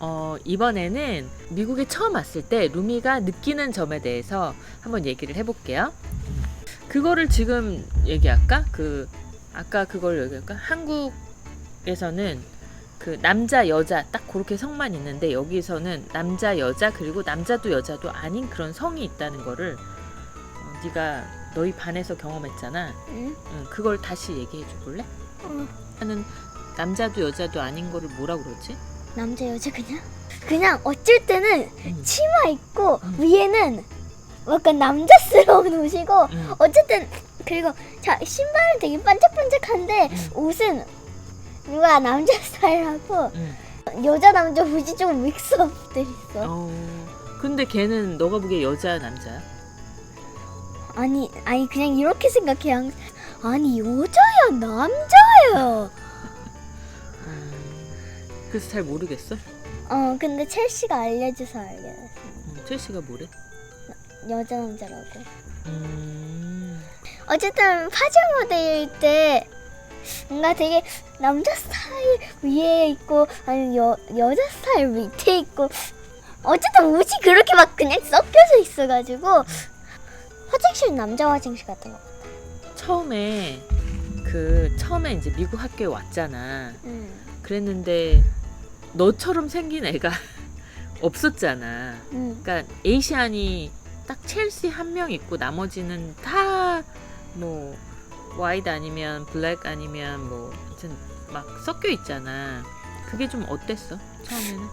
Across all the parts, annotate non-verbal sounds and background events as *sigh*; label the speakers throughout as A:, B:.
A: 어, 이번에는 미국에 처음 왔을 때 루미가 느끼는 점에 대해서 한번 얘기를 해볼게요. 그거를 지금 얘기할까? 그 아까 그걸 얘기할까? 한국에서는 그 남자 여자 딱 그렇게 성만 있는데 여기서는 남자 여자 그리고 남자도 여자도 아닌 그런 성이 있다는 거를 어, 네가 너희 반에서 경험했잖아.
B: 응?
A: 응, 그걸 다시 얘기해 줘 볼래?
B: 어,
A: 하는 남자도 여자도 아닌 거를 뭐라 그러지?
B: 남자 여자 그냥 그냥 어쩔 때는
A: 응.
B: 치마 입고
A: 음.
B: 위에는 약간 남자스러운 *laughs* 옷이고
A: 응.
B: 어쨌든 그리고 자 신발은 되게 반짝반짝한데
A: 음.
B: 옷은 누가 남자 *laughs* 스타일하고
A: 응.
B: 여자 남자 옷이 좀 믹스업돼 있어.
A: 어. 근데 걔는 너가 보기에 여자 남자야?
B: 아니 아니 그냥 이렇게 생각해 항 아니 여자야 남자야.
A: 음. 그래서 잘 모르겠어.
B: 어 근데 첼시가 알려줘서 알게 됐어.
A: 음, 첼시가 뭐래?
B: 여자 남자라고.
A: 음.
B: 어쨌든 파자마 데이일 때 뭔가 되게 남자 스타일 위에 있고 아니 여 여자 스타일 밑에 있고 어쨌든 옷이 그렇게 막 그냥 섞여져 있어가지고 화장실 남자 화장실 같은 거.
A: 처음에 그 처음에 이제 미국 학교에 왔잖아.
B: 응.
A: 그랬는데 너처럼 생긴 애가 *laughs* 없었잖아.
B: 응.
A: 그러니까 에이시안이 딱 첼시 한 명 있고 나머지는 다 뭐 와이드 아니면 블랙 아니면 뭐 하여튼 막 섞여 있잖아. 그게 좀 어땠어? 처음에는?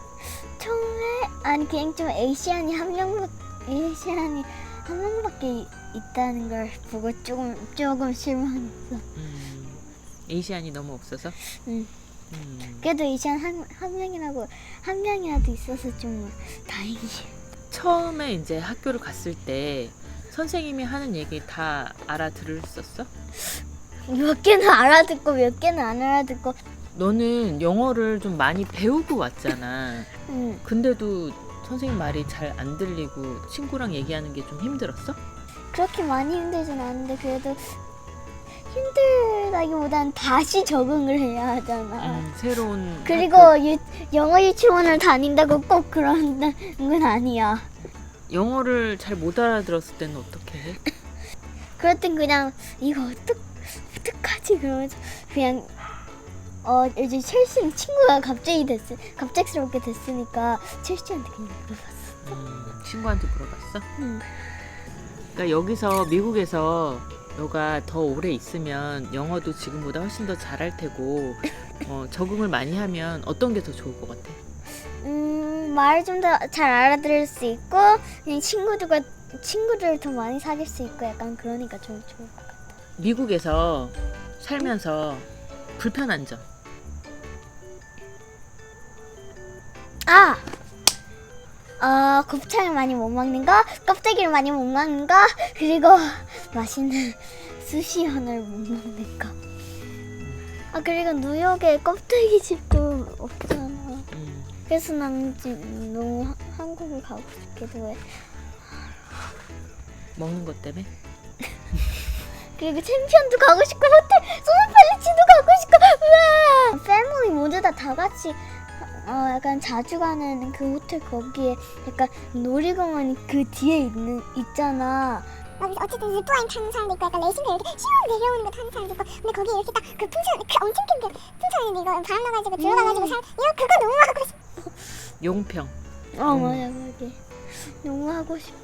B: 처음에 아니 그냥 좀 에이시안이 한 명, 에이시안이 한 명밖에 이- 있다는 걸 보고 조금 조금 실망했어.
A: 음, 에이시안이 너무 없어서?
B: 응.
A: 음.
B: 그래도 에이시안 한, 한 명이라고 한 명이라도 있어서 좀 다행이야.
A: 처음에 이제 학교를 갔을 때 선생님이 하는 얘기 다 알아들었었어?
B: 몇 개는 알아듣고 몇 개는 안 알아듣고.
A: 너는 영어를 좀 많이 배우고 왔잖아. *laughs*
B: 응.
A: 근데도 선생님 말이 잘 안 들리고 친구랑 얘기하는 게 좀 힘들었어?
B: 그렇게 많이 힘들진 않은데 그래도 힘들다기보단 다시 적응을 해야 하잖아.
A: 음, 새로운
B: 그리고
A: 학교-
B: 유, 영어 유치원을 다닌다고 꼭 그런 건 아니야.
A: 영어를 잘 못 알아들었을 때는 어떻게 해? *laughs*
B: 그럴 땐 그냥 이거 어떡 어떡하지 그러면서 그냥 어 이제 첼시 친구가 갑자기 됐 갑작스럽게 됐으니까 첼시한테 그냥 물어봤어.
A: 음, 친구한테 물어봤어?
B: 응.
A: 그러니까 여기서 미국에서 너가 더 오래 있으면 영어도 지금보다 훨씬 더 잘할 테고 *laughs* 어, 적응을 많이 하면 어떤 게 더 좋을 것 같아?
B: 음 말을 좀 더 잘 알아들을 수 있고 그냥 친구들과 친구들을 더 많이 사귈 수 있고 약간 그러니까 좀 좋을 것 같아.
A: 미국에서 살면서 불편한 점.
B: 아. 어, 곱창을 많이 못 먹는 거, 껍데기를 많이 못 먹는 거, 그리고 맛있는 *laughs* 수시연을 못 먹는 거. 아, 그리고 뉴욕에 껍데기 집도 없잖아.
A: 음,
B: 그래서 난 지금 너무 하- 한국을 가고 싶기도 해.
A: 먹는 것 때문에? *laughs*
B: 그리고 챔피언도 가고 싶고, 호텔, 소울팰리스도 가고 싶고, 우와! 패밀리 모두 다 다 같이, 어, 약간 자주 가는 그 호텔 거기에 약간 놀이공원이 그 뒤에 있는, 있잖아.
C: 막 어쨌든 립라인 타는 사람도 있고 약간 레이싱도 이렇게 시원 내려오는 거 타는 사람도 있고 근데 거기 이렇게 딱 그 풍선 그 엄청 큰그 풍선인데 이거 바람 나가지고 들어가가지고 살 이거 그거 너무 하고 싶어
A: 용평.
B: 어
A: 음.
B: 맞아 그게 너무 하고 싶어.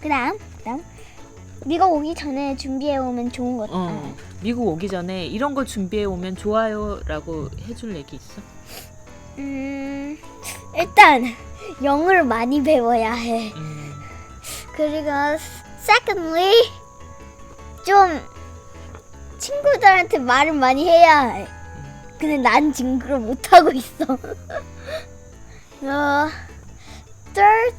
B: 그다음 그다음 네가 오기 전에 준비해 오면 좋은 것.
A: 어, 미국 오기 전에 이런 거 준비해 오면 좋아요라고 해줄 얘기 있어?
B: 음 일단 영어를 많이 배워야 해.
A: 음,
B: 그리고 secondly 좀 친구들한테 말을 많이 해야 해.
A: 음.
B: 근데 난 지금 그걸 못 하고 있어. *laughs* 어, third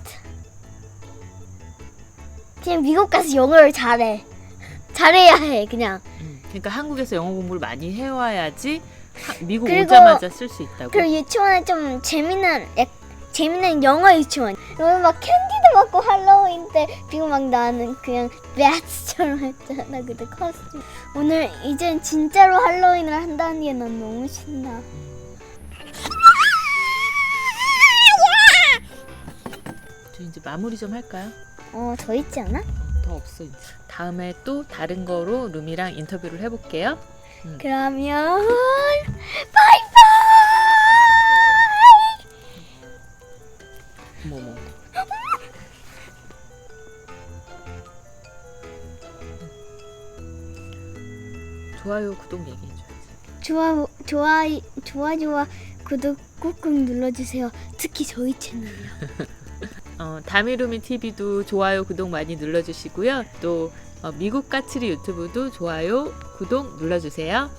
B: 그냥 미국 가서 영어를 잘해. 잘해야 해 그냥.
A: 음. 그러니까 한국에서 영어 공부를 많이 해와야지 하- 미국
B: 그리고-
A: 오자마자 쓸 수 있다고.
B: 그리고 유치원에 좀 재밌는 약- 재밌는 영어 유치원. 오늘 막 캔디도 먹고 할로윈 때 그리고 막 나는 그냥 배아츠처럼 *laughs* 했잖아 그때 커스. 오늘 이젠 진짜로 할로윈을 한다는 게 난 너무 신나.
A: 저 이제 마무리 좀 할까요?
B: 어, 더 있지 않아?
A: 더 없어 이제. 다음에 또 다른 거로 룸이랑 인터뷰를 해볼게요. 음.
B: 그러면 바이.
A: 좋아요 구독 얘기해줘야지.
B: 좋아, 좋아, 좋아, 좋아, 구독 꾹꾹 눌러주세요. 특히 저희 채널요. *laughs*
A: 어, 다미루미 TV도 좋아요 구독 많이 눌러주시고요. 또 어, 미국 까칠이 유튜브도 좋아요 구독 눌러주세요.